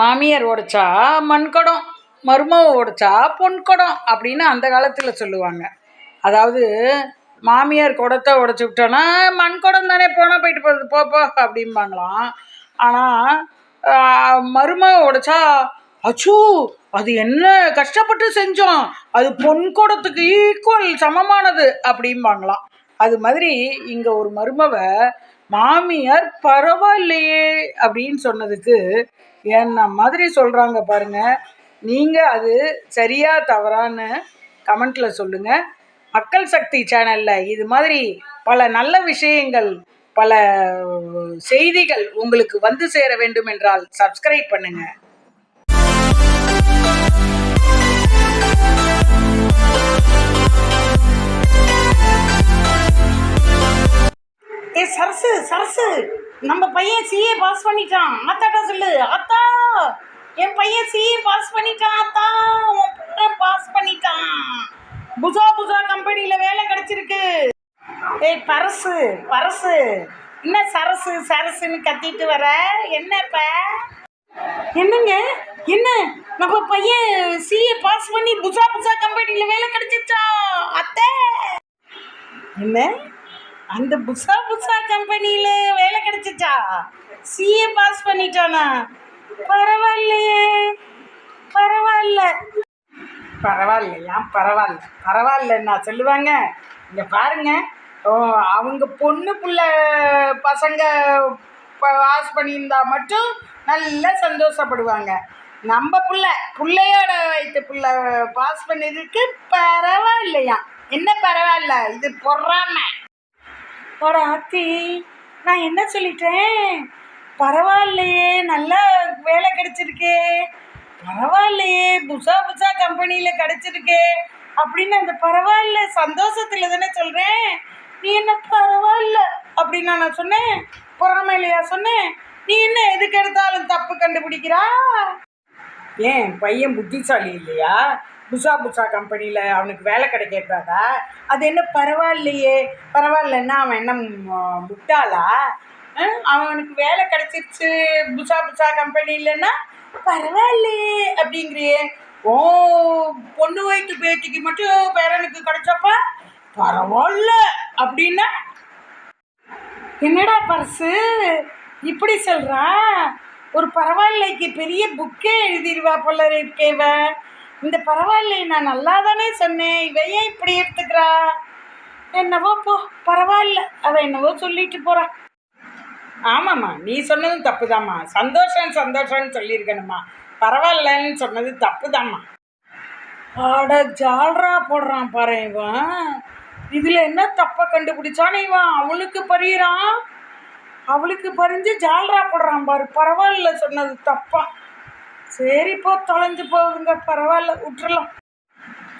மாமியார் உடைச்சா மண்குடம் மருமக உடைச்சா பொன்குடம் அப்படின்னு அந்த காலத்தில் சொல்லுவாங்க. அதாவது மாமியார் குடத்தை உடச்சி விட்டோன்னா மண்குடம் தானே போனால் போயிட்டு போகுது போப்போ அப்படிம்பாங்களாம். ஆனால் மருமக உடைச்சா அச்சோ அது என்ன கஷ்டப்பட்டு செஞ்சோம். அது பொன் குடத்துக்கு ஈக்குவல் சமமானது அப்படிம்பாங்களாம். அது மாதிரி இங்கே ஒரு மருமவ மாமியார் பரவாயில்லையே அப்படின்னு சொன்னதுக்கு என்ன மாதிரி சொல்கிறாங்க பாருங்க. நீங்கள் அது சரியா தவறான்னு கமெண்ட்டில் சொல்லுங்கள் மக்கள் சக்தி சேனலில் இது மாதிரி பல நல்ல விஷயங்கள் பல செய்திகள் உங்களுக்கு வந்து சேர வேண்டும் என்றால் சப்ஸ்கிரைப் பண்ணுங்கள் சரசு சரசு. நம்ம பையன் சிஏ பாஸ் பண்ணிட்டான். ஆத்தாட்ட சொல்லு. ஆத்தா என் பையன் சிஏ பாஸ் பண்ணிட்டான் ஆத்தா. உன் பையன் பாஸ் பண்ணிட்டான். புசா புசா கம்பெனியில் வேலை கிடைச்சிருக்கு. ஏய் பரசு பரசு. என்ன சரசு சரசுன்னு கத்திட்டு வர? என்ன இப்ப? என்னங்க? என்ன? நம்ம பையன் சிஏ பாஸ் பண்ணி புசா புசா கம்பெனியில் வேலை கிடைச்சிருச்சா? அத்தை. என்ன? அந்த புசா புசா கம்பெனியில் வேலை கிடைச்சிச்சா? சிஏ பாஸ் பண்ணிட்டானா? பரவாயில்லையே. பரவாயில்ல. பரவாயில்லையா பரவாயில்ல? பரவாயில்ல நான் சொல்லுவாங்க? இங்கே பாருங்க. ஓ, அவங்க பொண்ணு புள்ள பசங்க பாஸ் பண்ணியிருந்தா மட்டும் நல்லா சந்தோஷப்படுவாங்க. நம்ம புள்ள பிள்ளையோட வயிற்று புள்ள பாஸ் பண்ணதுக்கு பரவாயில்லையா? என்ன பரவாயில்ல? இது பொறாம. போட ஆத்தி. நான் என்ன சொல்லிட்டேன்? பரவாயில்லையே நல்லா வேலை கிடைச்சிருக்கே. பரவாயில்லையே புசா புசா கம்பெனியில் கிடைச்சிருக்கே. அப்படின்னு அந்த பரவாயில்ல சந்தோஷத்தில் தானே சொல்கிறேன் நீ என்ன பரவாயில்ல அப்படின்னு நான் சொன்னேன். பொறாமையிலையா சொன்னேன். நீ என்ன எதுக்கு எடுத்தாலும் தப்பு கண்டுபிடிக்கிறா? ஏன் பையன் புத்திசாலி இல்லையா? புசா புசா கம்பெனியில் அவனுக்கு வேலை கிடைக்காதா அது என்ன பரவாயில்லையே. பரவாயில்லன்னா அவன் என்ன முட்டாளா அவனுக்கு வேலை கிடைச்சிருச்சு புஷா புசா கம்பெனிலன்னா பரவாயில்லையே அப்படிங்கிறியே. ஓ பொண்ணு வயிற்று பேட்டிக்கு மட்டும் பேரனுக்கு கிடைச்சப்ப பரவாயில்ல அப்படின்னா? என்னடா பர்சு இப்படி சொல்கிறான் ஒரு பரவாயில்லைக்கு பெரிய புக்கே எழுதிடுவா போல இருக்கேவன் இந்த பரவாயில்லையே நான் நல்லா தானே சொன்னேன் இவ ஏன் இப்படி எடுத்துக்கிறா? என்னவோ போ பரவாயில்ல அவ என்னவோ சொல்லிட்டு போறா. ஆமாம்மா நீ சொன்னதும் தப்பு தாம்மா சந்தோஷம் சந்தோஷம்னு சொல்லியிருக்கணுமா பரவாயில்லன்னு சொன்னது தப்பு தாம்மா ஆட ஜால்ரா போடுறான் பாரு இவன். இதில் என்ன தப்பை கண்டுபிடிச்சானே இவன் அவளுக்கு பறியிறான் அவளுக்கு பறிஞ்சு ஜால்ரா போடுறான் பாரு. பரவாயில்ல சொன்னது தப்பா. சரி தொலைஞ்சு போகுதுங்க. பரவாயில்ல விட்டுறலாம்.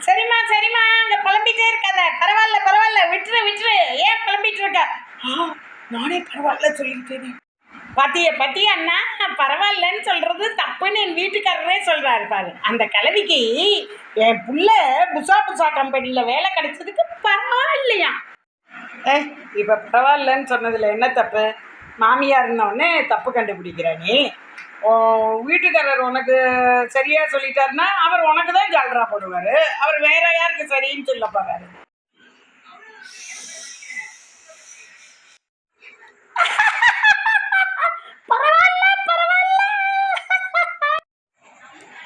சரிம்மா சரிம்மா அங்க புலம்பிட்டே இருக்காத. பரவாயில்ல பரவாயில்ல விட்டுரு விட்டுரு. ஏன் புலம்பிட்டு இருக்க? ஆ நானே பரவாயில்ல சொல்லிக்கிட்டேனே. பாத்திய பத்திய அண்ணா? பரவாயில்லன்னு சொல்றது தப்புன்னு என் வீட்டுக்காரரே சொல்றாரு பாரு. அந்த கலவிக்கு என் புள்ள புசா புசா கம்பெனியில் வேலை கிடைச்சதுக்கு பரவாயில்லையா? ஏ இப்போ பரவாயில்லன்னு சொன்னதில் என்ன தப்பு? மாமியார் இருந்தோடனே தப்பு கண்டுபிடிக்கிற நீ வீட்டுக்காரர் உனக்கு சரியாக சொல்லிட்டாருன்னா அவர் உனக்கு தான் ஜால்ரா போடுவார். அவர் வேற யாருக்கு சரின்னு சொல்ல பரவாயில்ல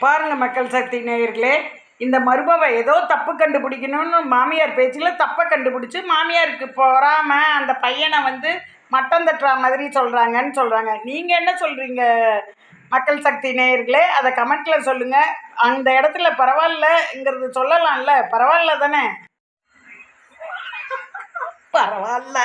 பாருங்க மக்கள் சக்தி நேயர்களே இந்த மருமவை ஏதோ தப்பு கண்டுபிடிக்கணும்னு மாமியார் பேச்சில் தப்பை கண்டுபிடிச்சு மாமியாருக்கு பொறாம அந்த பையனை வந்து மட்டம் தட்டுற மாதிரி சொல்கிறாங்கன்னு சொல்கிறாங்க நீங்கள் என்ன சொல்கிறீங்க மக்கள் சக்தி நேயர்களே அதை கமெண்ட்டில் சொல்லுங்கள் அந்த இடத்துல பரவாயில்லங்கிறது சொல்லலாம்ல. பரவாயில்ல தானே? பரவாயில்ல.